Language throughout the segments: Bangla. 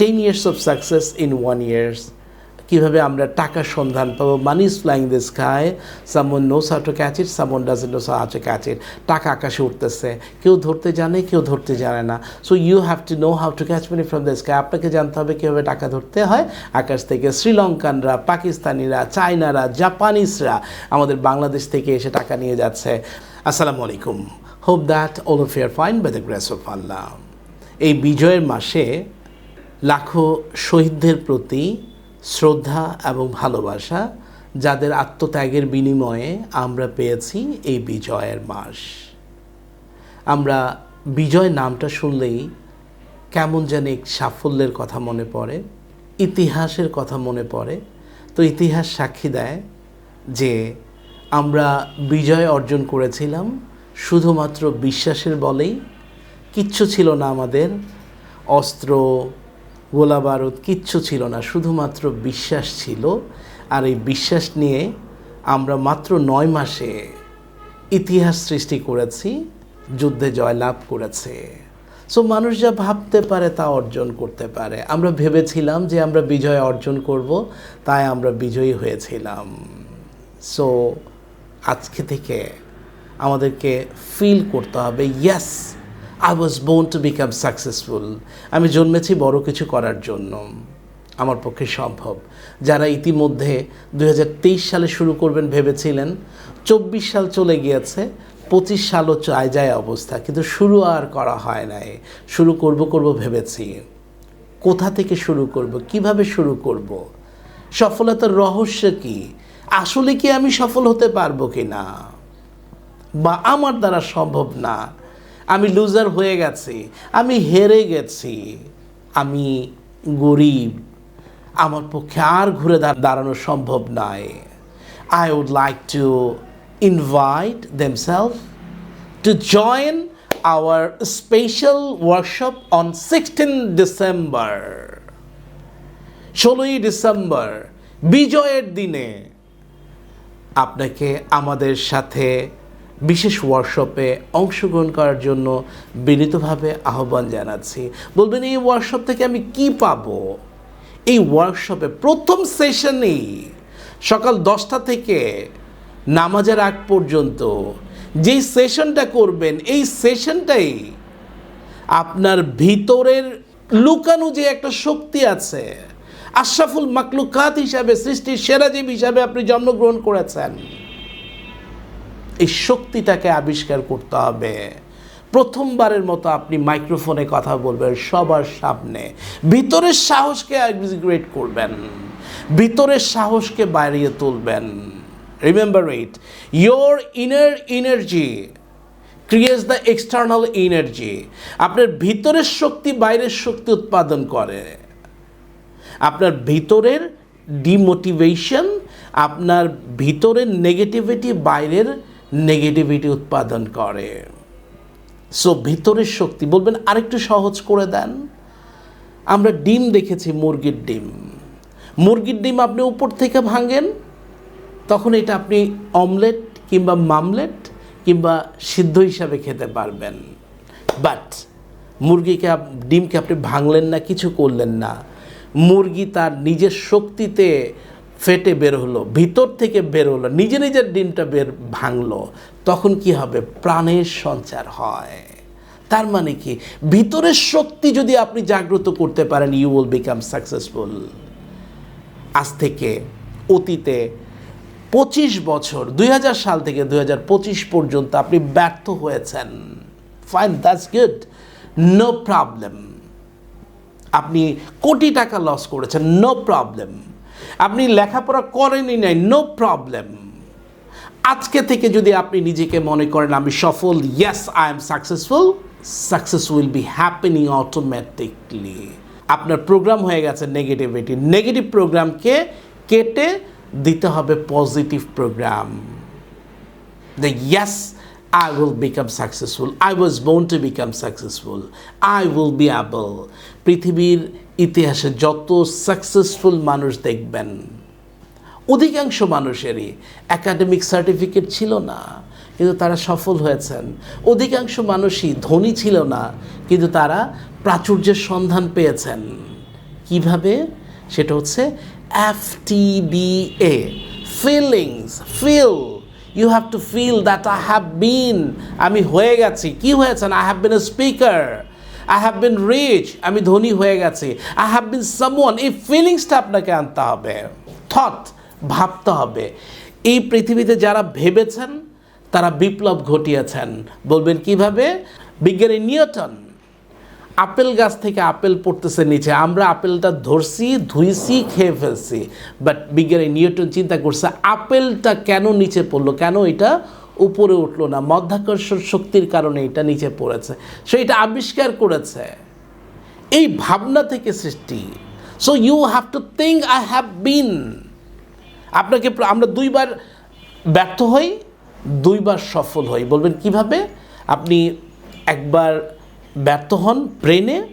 Ten years of success in one years কীভাবে আমরা টাকার সন্ধান পাবো? Money is flying the sky someone knows how to catch it someone doesn't knows how to catch it টাকা আকাশে উঠতেছে। কেউ ধরতে জানে, কেউ ধরতে জানে না। So you have to know how to catch money from the sky আপনাকে জানতে হবে কীভাবে টাকা ধরতে হয়। আকাশ থেকে শ্রীলঙ্কানরা, পাকিস্তানিরা, চায়নারা, জাপানিজরা আমাদের বাংলাদেশ থেকে এসে টাকা নিয়ে যাচ্ছে। আসসালামু আলাইকুম। Hope that all of you're fine by the grace of Allah এই বিজয়ের মাসে লাখো শহীদদের প্রতি শ্রদ্ধা এবং ভালোবাসা, যাদের আত্মত্যাগের বিনিময়ে আমরা পেয়েছি এই বিজয়ের মাস। আমরা বিজয় নামটা শুনলেই কেমন যেন এক সাফল্যের কথা মনে পড়ে, ইতিহাসের কথা মনে পড়ে। তো ইতিহাস সাক্ষী দেয় যে আমরা বিজয় অর্জন করেছিলাম শুধুমাত্র বিশ্বাসের বলেই। কিচ্ছু ছিল না আমাদের, অস্ত্র গোলা বারুদ কিচ্ছু ছিল না, শুধুমাত্র বিশ্বাস ছিল। আর এই বিশ্বাস নিয়ে আমরা মাত্র নয় মাসে ইতিহাস সৃষ্টি করেছি, যুদ্ধে জয়লাভ করেছে। সো মানুষ যা ভাবতে পারে তা অর্জন করতে পারে। আমরা ভেবেছিলাম যে আমরা বিজয় অর্জন করব, তাই আমরা বিজয়ী হয়েছিলাম। সো আজকে থেকে আমাদেরকে ফিল করতে হবে ইয়েস আই ওয়াজ বোন টু বিকাম সাকসেসফুল আমি জন্মেছি বড় কিছু করার জন্য। আমার পক্ষে সম্ভব। যারা ইতিমধ্যে দু হাজার তেইশ সালে শুরু করবেন ভেবেছিলেন, চব্বিশ সাল চলে গিয়েছে, পঁচিশ সালও চায় যায় অবস্থা। কিন্তু শুরু আর করা হয় নাই। শুরু করব করব ভেবেছি। কোথা থেকে শুরু করব? কীভাবে শুরু করব? সফলতার রহস্য কি? আসলে কি আমি সফল হতে পারব কি না বা আমার দ্বারা সম্ভব না। আমি লুজার হয়ে গেছি, আমি হেরে গেছি, আমি গরিব, আমার পক্ষে আর ঘুরে দাঁড়ানো সম্ভব নয় I would like to invite themselves to join our special workshop on 16 December. ষোলোই ডিসেম্বর বিজয়ের দিনে আপনাকে আমাদের সাথে বিশেষ ওয়ার্কশপে অংশগ্রহণ করার জন্য বিনীতভাবে আহ্বান জানাচ্ছি। বলবেন, এই ওয়ার্কশপ থেকে আমি কি পাব? এই ওয়ার্কশপে প্রথম সেশনেই সকাল দশটা থেকে নামাজের আগ পর্যন্ত যেই সেশনটা করবেন, এই সেশনটাই আপনার ভিতরের লুকানো যে একটা শক্তি আছে, আশরাফুল মাকলুকাত হিসাবে, সৃষ্টির সেরাজীব হিসাবে আপনি জন্মগ্রহণ করেছেন। এই শক্তিটাকে আবিষ্কার করতে হবে। প্রথমবারের মতো আপনি মাইক্রোফোনে কথা বলবেন সবার সামনে। ভিতরের সাহসকে এক্সিগ্রেট করবেন। ভিতরের সাহসকে বাড়িয়ে তুলবেন। Remember it your inner energy creates the external energy আপনার ভিতরের শক্তি বাইরের শক্তি উৎপাদন করে। আপনার ভিতরের ডিমোটিভেশন আপনার ভিতরের নেগেটিভিটি বাইরের নেগেটিভিটি উৎপাদন করে। সো ভিতরের শক্তি, বলবেন আরেকটু সহজ করে দেন। আমরা ডিম দেখেছি, মুরগির ডিম। মুরগির ডিম আপনি উপর থেকে ভাঙেন, তখন এটা আপনি অমলেট কিংবা মামলেট কিংবা সিদ্ধ হিসাবে খেতে পারবেন। বাট মুরগিকে ডিমকে আপনি ভাঙলেন না, কিছু করলেন না। মুরগি তার নিজের শক্তিতে ফেটে বের হলো, ভিতর থেকে বের হলো, নিজে নিজের ডিমটা বের ভাঙলো, তখন কি হবে? প্রাণের সঞ্চার হয়। তার মানে কি? ভিতরের শক্তি যদি আপনি জাগ্রত করতে পারেন ইউ উইল বিকাম সাকসেসফুল আজ থেকে অতীতে পঁচিশ বছর, দুই হাজার সাল থেকে দুই হাজার পঁচিশ পর্যন্ত আপনি ব্যর্থ হয়েছেন। Fine that's good no problem আপনি কোটি টাকা লস করেছেন নো প্রবলেম আপনি লেখাপড়া করেনই নাই নো প্রবলেম আজকে থেকে যদি আপনি নিজেকে মনে করেন আমি সফল yes I am successful success will be happening automatically আপনার প্রোগ্রাম হয়ে গেছে নেগেটিভিটি নেগেটিভ প্রোগ্রামকে কেটে দিতে হবে positive program the yes i will become successful. I was born to become successful. I will be able. পৃথিবীর ইতিহাসে যত সাকসেসফুল মানুষ দেখবেন, অধিকাংশ মানুষেরই একাডেমিক সার্টিফিকেট ছিল না, কিন্তু তারা সফল হয়েছেন। অধিকাংশ মানুষই ধনী ছিল না, কিন্তু তারা প্রাচুর্যের সন্ধান পেয়েছেন। কীভাবে? সেটা হচ্ছে F T B A feelings, feel. You have to feel that I have been আমি হয়ে গেছি। কি হয়েছেন I have been a speaker I have been rich আমি ধনী হয়ে গেছি। আই হ্যাভ বিন সামওয়ান এই ফিলিংসটা আপনাকে আনতে হবে। থট ভাবতে হবে। এই পৃথিবীতে যারা ভেবেছেন, তারা বিপ্লব ঘটিয়েছেন। বলবেন কীভাবে? বিজ্ঞানী নিউটন আপেল গাছ থেকে আপেল পড়তেছে নিচে। আমরা আপেলটা ধরছি, ধুইছি, খেয়ে ফেলছি। বাট বিজ্ঞানী নিউটন চিন্তা করছে, আপেলটা কেন নিচে পড়ল? কেন এটা উপরে উঠল না? মধ্যাকর্ষণ শক্তির কারণে এটা নিচে পড়েছে। সে এটা আবিষ্কার করেছে। এই ভাবনা থেকে সৃষ্টি। So you have to think I have been আপনাকে আমরা দুইবার ব্যর্থ হই, দুইবার সফল হই। বলবেন কীভাবে? আপনি একবার ব্যর্থ হন ব্রেনে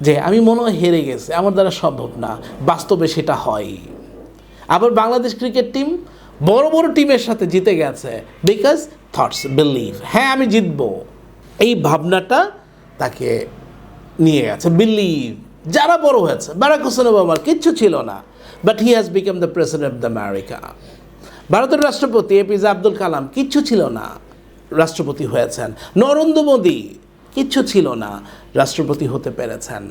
যে আমি মনে হয় হেরে গেছে। আমার দ্বারা সম্ভব না। বাস্তবে সেটা হয়। আবার বাংলাদেশ ক্রিকেট টিম বড় বড় টিমের সাথে জিতে গেছে। বিকজ থটস বিলিভ হ্যাঁ আমি জিতবো। এই ভাবনাটা তাকে নিয়ে গেছে। বিলিভ যারা বড় হয়েছে। বারাক হোসেন ওবামার কিচ্ছু ছিল না। But he has become the president of the America ভারতের রাষ্ট্রপতি এপিজে আব্দুল কালাম কিচ্ছু ছিল না। রাষ্ট্রপতি হয়েছেন। নরেন্দ্র মোদী কিচ্ছু ছিল না। রাষ্ট্রপতি হতে পেরেছেন।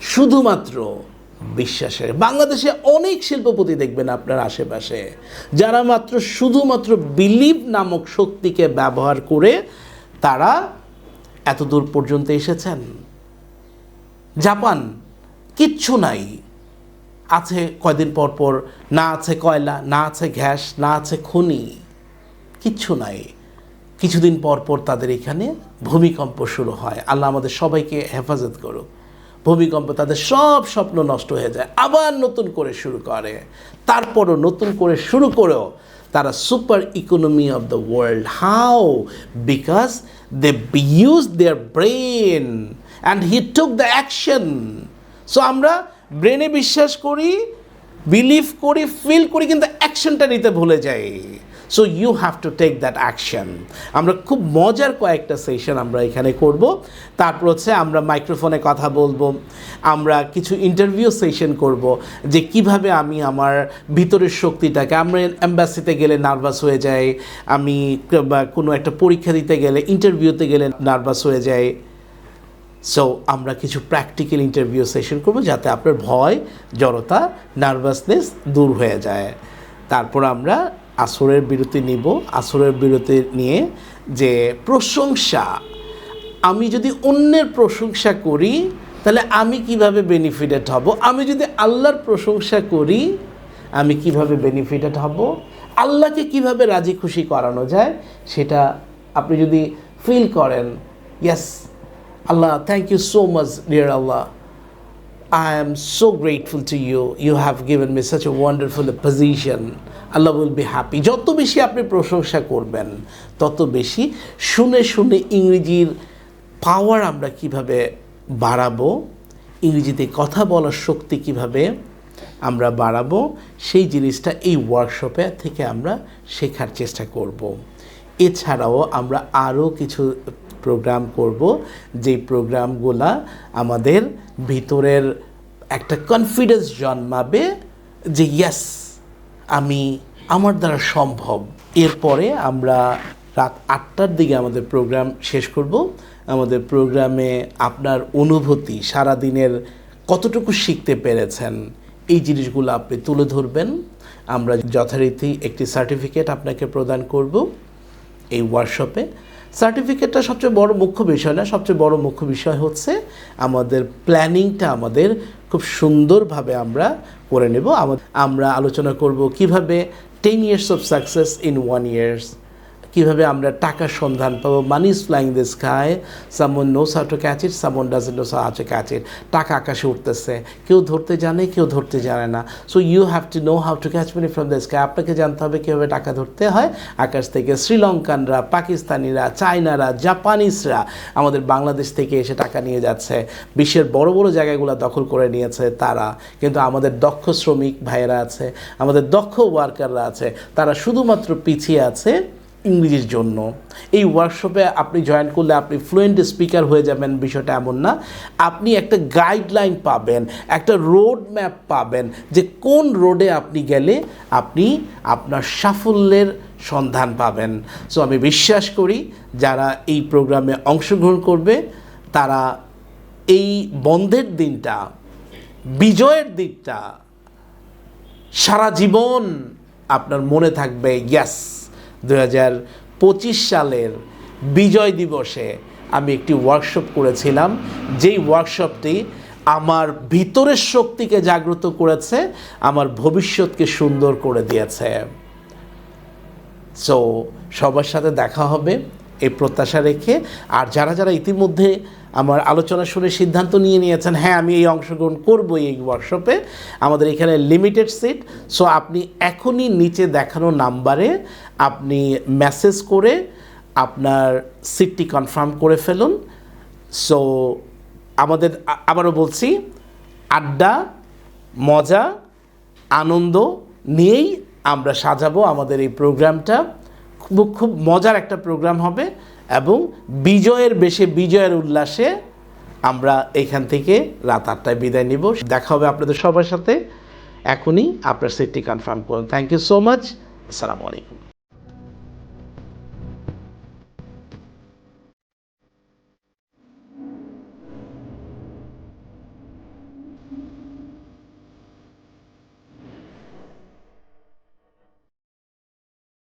শুধুমাত্র বিশ্বাসের। বাংলাদেশে অনেক শিল্পপতি দেখবেন আপনার আশেপাশে, যারা মাত্র শুধুমাত্র বিলিভ নামক শক্তিকে ব্যবহার করে তারা এত দূর পর্যন্ত এসেছেন। জাপান কিচ্ছু নাই। আছে কয়দিন পর পর, না আছে কয়লা, না আছে গ্যাস, না আছে খনি, কিচ্ছু নাই। কিছুদিন পর পর তাদের এখানে ভূমিকম্প শুরু হয়। আল্লাহ আমাদের সবাইকে হেফাজত করুক। ভূমিকম্প তাদের সব স্বপ্ন নষ্ট হয়ে যায়। আবার নতুন করে শুরু করে। তারপরও নতুন করে শুরু করেও তারা super economy of the world. How? Because they use their brain and he took the action. So আমরা ব্রেনে বিশ্বাস করি, বিলিভ করি, ফিল করি, কিন্তু অ্যাকশনটা নিতে ভুলে যাই। So you have to take that action আমরা খুব মজার কয়েকটা সেশন আমরা এখানে করব। তারপর হচ্ছে আমরা মাইক্রোফোনে কথা বলব। আমরা কিছু ইন্টারভিউ সেশন করব যে কীভাবে আমি আমার ভিতরের শক্তিটাকে, আমরা অ্যাম্বাসিতে গেলে নার্ভাস হয়ে যাই, আমি কোনো একটা পরীক্ষা দিতে গেলে ইন্টারভিউতে গেলে নার্ভাস হয়ে যায় সো আমরা কিছু প্র্যাকটিক্যাল ইন্টারভিউ সেশন করব যাতে আপনার ভয়, জড়তা নার্ভাসনেস দূর হয়ে যায়। তারপর আমরা আসরের বিরতি নিব। আসরের বিরতি নিয়ে যে প্রশংসা, আমি যদি অন্যের প্রশংসা করি, তাহলে আমি কীভাবে বেনিফিটেড হব? আমি যদি আল্লাহর প্রশংসা করি, আমি কীভাবে বেনিফিটেড হব? আল্লাহকে কীভাবে রাজি খুশি করানো যায়? সেটা আপনি যদি ফিল করেন yes Allah thank you so much dear Allah. I am so grateful to you. You have given me such a wonderful position. Allah will be happy. যত বেশি আপনি প্রশংসা করবেন, তত বেশি শুনে শুনে ইংরেজির পাওয়ার আমরা কীভাবে বাড়াবো, ইংরেজিতে কথা বলার শক্তি কীভাবে আমরা বাড়াবো, সেই জিনিসটা এই ওয়ার্কশপে থেকে আমরা শেখার চেষ্টা করব। এছাড়াও আমরা আরও কিছু প্রোগ্রাম করব, যেই প্রোগ্রামগুলা আমাদের ভিতরের একটা কনফিডেন্স জন্মাবে যে ইয়াস আমি, আমার দ্বারা সম্ভব। এরপরে আমরা রাত আটটার দিকে আমাদের প্রোগ্রাম শেষ করব। আমাদের প্রোগ্রামে আপনার অনুভূতি, সারাদিনের কতটুকু শিখতে পেরেছেন, এই জিনিসগুলো আপনি তুলে ধরবেন। আমরা যথারীতি একটি সার্টিফিকেট আপনাকে প্রদান করব এই ওয়ার্কশপে সার্টিফিকেটটা সবচেয়ে বড় মুখ্য বিষয় না, সবচেয়ে বড় মুখ্য বিষয় হচ্ছে আমাদের প্ল্যানিংটা আমাদের খুব সুন্দরভাবে আমরা করে নেব। আমরা আলোচনা করব কীভাবে ten years of success in one years কীভাবে আমরা টাকার সন্ধান পাবো? Money is flying the sky someone knows how to catch it someone does knows how to catch it টাকা আকাশে উঠতেছে। কেউ ধরতে জানে, কেউ ধরতে জানে না। So you have to know how to catch money from the sky আপনাকে জানতে হবে কীভাবে টাকা ধরতে হয়। আকাশ থেকে শ্রীলঙ্কানরা, পাকিস্তানিরা, চায়নারা, জাপানিজরা আমাদের বাংলাদেশ থেকে এসে টাকা নিয়ে যাচ্ছে। বিশ্বের বড় বড় জায়গাগুলো দখল করে নিয়েছে তারা। কিন্তু আমাদের দক্ষ শ্রমিক ভাইয়েরা আছে, আমাদের দক্ষ ওয়ার্কাররা আছে। তারা শুধুমাত্র পিছিয়ে আছে ইংরেজির জন্য। এই ওয়ার্কশপে আপনি জয়েন করলে আপনি ফ্লুয়েন্ট স্পিকার হয়ে যাবেন, বিষয়টা এমন না। আপনি একটা গাইডলাইন পাবেন, একটা রোড ম্যাপ পাবেন যে কোন রোডে আপনি গেলে আপনি আপনার সাফল্যের সন্ধান পাবেন। সো আমি বিশ্বাস করি যারা এই প্রোগ্রামে অংশগ্রহণ করবে, তারা এই বন্ধের দিনটা, বিজয়ের দিকটা সারা জীবন আপনার মনে থাকবে ইয়াস দু হাজার পঁচিশ সালের বিজয় দিবসে আমি একটি ওয়ার্কশপ করেছিলাম। যেই ওয়ার্কশপটি আমার ভিতরের শক্তিকে জাগ্রত করেছে, আমার ভবিষ্যৎকে সুন্দর করে দিয়েছে। সো সবার সাথে দেখা হবে। এই প্রত্যাশা রেখে, আর যারা যারা ইতিমধ্যে আমার আলোচনা শুনে সিদ্ধান্ত নিয়ে নিয়েছেন হ্যাঁ আমি এই অংশগ্রহণ করব এই ওয়ার্কশপে আমাদের এখানে লিমিটেড সিট সো আপনি এখনই নিচে দেখানো নাম্বারে আপনি মেসেজ করে আপনার সিটটি কনফার্ম করে ফেলুন। সো আমাদের আবারও বলছি, আড্ডা, মজা, আনন্দ নিয়েই আমরা সাজাবো আমাদের এই প্রোগ্রামটা খুব মজার একটা প্রোগ্রাম হবে এবং বিজয়ের বেশে বিজয়ের উল্লাসে আমরা এখান থেকে রাত আটটায় বিদায় নিব। দেখা হবে আপনাদের সবার সাথে। এখনই আপনার সিটটি কনফার্ম করুন। থ্যাংক ইউ সো মাচ আসসালামু আলাইকুম